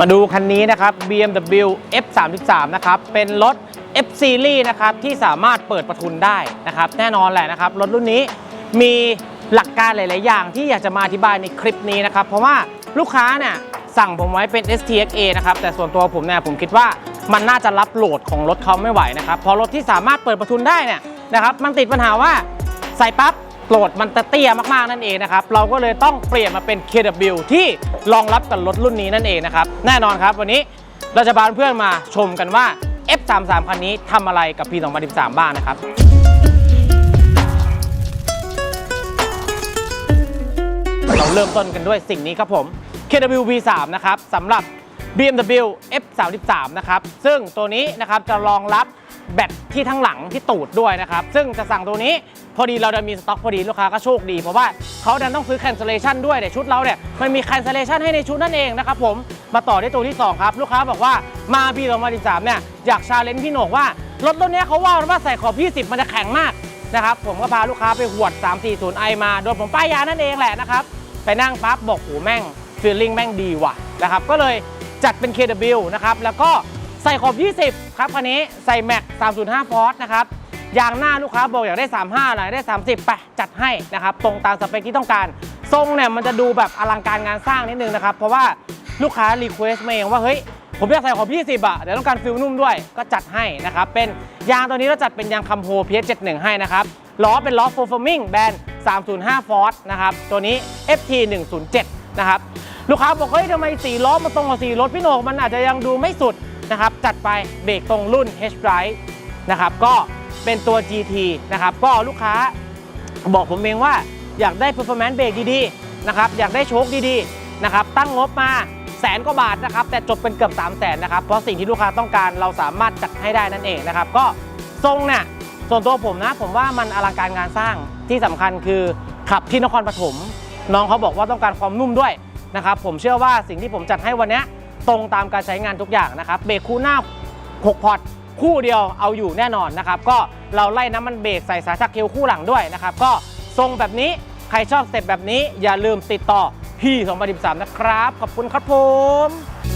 มาดูคันนี้นะครับ BMW F33 นะครับ เป็นรถ F Series นะครับ ที่สามารถเปิดประทุนได้นะครับ แน่นอนแหละนะครับ รถรุ่นนี้มีหลักการหลาย ๆ อย่างที่อยากจะมาอธิบายในคลิปนี้นะครับ เพราะว่าลูกค้าเนี่ยสั่งผมไว้เป็น STXA นะครับ แต่ส่วนตัวผมเนี่ยผมคิดว่ามันน่าจะรับโหลดของรถเขาไม่ไหวนะครับเพราะรถที่สามารถเปิดประทุนได้เนี่ยนะครับ มันติดปัญหาว่าใส่ปั๊บ โหลดมันจะเตี้ยมากๆนั่นเองนะครับเราก็เลยต้องเปลี่ยนมาเป็น KW ที่รองรับกับรถรุ่นนี้นั่นเองนะครับแน่นอนครับวันนี้เราจะพาเพื่อนมาชมกันว่า F33 คันนี้ทำอะไรกับปี 2013 บ้างนะครับเราเริ่มต้นกันด้วยสิ่งนี้ครับผม KW V3 นะครับสำหรับ BMW F33 นะครับ ซึ่งตัวนี้นะครับจะรองรับแบตที่ทั้งหลังที่ตูดด้วยนะครับ ซึ่งจะสั่งตัวนี้พอดีเราจะมีสต็อกพอดีลูกค้าก็โชคดี เพราะว่าเขาดันต้องซื้อ cancellation ด้วยแต่ชุดเราเนี่ยมันมี cancellation ให้ในชุดนั่นเองนะครับผมมาต่อที่ตัวที่ 2 ครับ ลูกค้าบอกว่ามาปี2013เนี่ยอยากชาเลนจ์พี่หนกว่า รถรุ่นนี้เขาว่าว่าใส่ขอบ 20 มันจะแข็งมากนะครับผมก็พาลูกค้าไปหวด 340i มา โดยผมป้ายยานั่นเองแหละนะครับไปนั่งปั๊บบอกโหแม่งฟีลลิ่งแม่งดีว่ะนะครับก็เลย จัดเป็น KW นะครับ แล้วก็ใส่ขอบ 20 ครับคันนี้ใส่แม็ก305 ฟอร์นะครับ ยางหน้าลูกค้าบอกอยากได้ 35หน่อยได้ 30ไปจัดให้นะครับ ตรงตามสเปคที่ต้องการ ทรงเนี่ยมันจะดูแบบอลังการงานสร้างนิดนึงนะครับ เพราะว่าลูกค้ารีเควสต์มาเองว่าเฮ้ยผมอยากใส่ขอบ 20อะเดี๋ยวต้องการฟิลนุ่มด้วย ก็จัดให้นะครับ เป็นยางตัวนี้เราจัดเป็นยางคัมโฮ PS71 ให้นะครับ ล้อเป็นล้อ performing แบรนด์ 305 Ford นะครับ ตัวนี้ FT 107 นะครับ ลูกค้าบอกเฮ้ยทำไมสีล้อมาตรงกับสีรถพี่โหนกมันอาจจะยังดูไม่สุดนะครับ จัดไปเบรกตรงรุ่น H Drive นะครับก็เป็นตัว GT นะครับก็ลูกค้าบอกผมเองว่าอยากได้ performance เบรกดีๆนะครับอยากได้โชคดีๆนะครับตั้งงบมาแสนกว่าบาทนะครับแต่จบเป็นเกือบ3 0 0แสนนะครับเพราะสิ่งที่ลูกค้าต้องการเราสามารถจัดให้ได้นั่นเองนะครับก็ทรงเนี่ยส่วนตัวผมนะผมว่ามันอลังการงานสร้างที่สำคัญคือขับที่นครปฐมน้องเขาบอกว่าต้องการความนุ่มด้วย นะครับผมเชื่อว่าสิ่งที่ผมจัดให้วันนี้ตรงตามการใช้งานทุกอย่างนะครับเบรกคู่หน้า 6 พอร์ตคู่เดียวเอาอยู่แน่นอนนะครับก็เราไล่น้ำมันเบรกใส่สายชักเกลคู่หลังด้วยนะครับก็ทรงแบบนี้ใครชอบสเต็ปแบบนี้อย่าลืมติดต่อพี่2013นะครับ ขอบคุณครับผม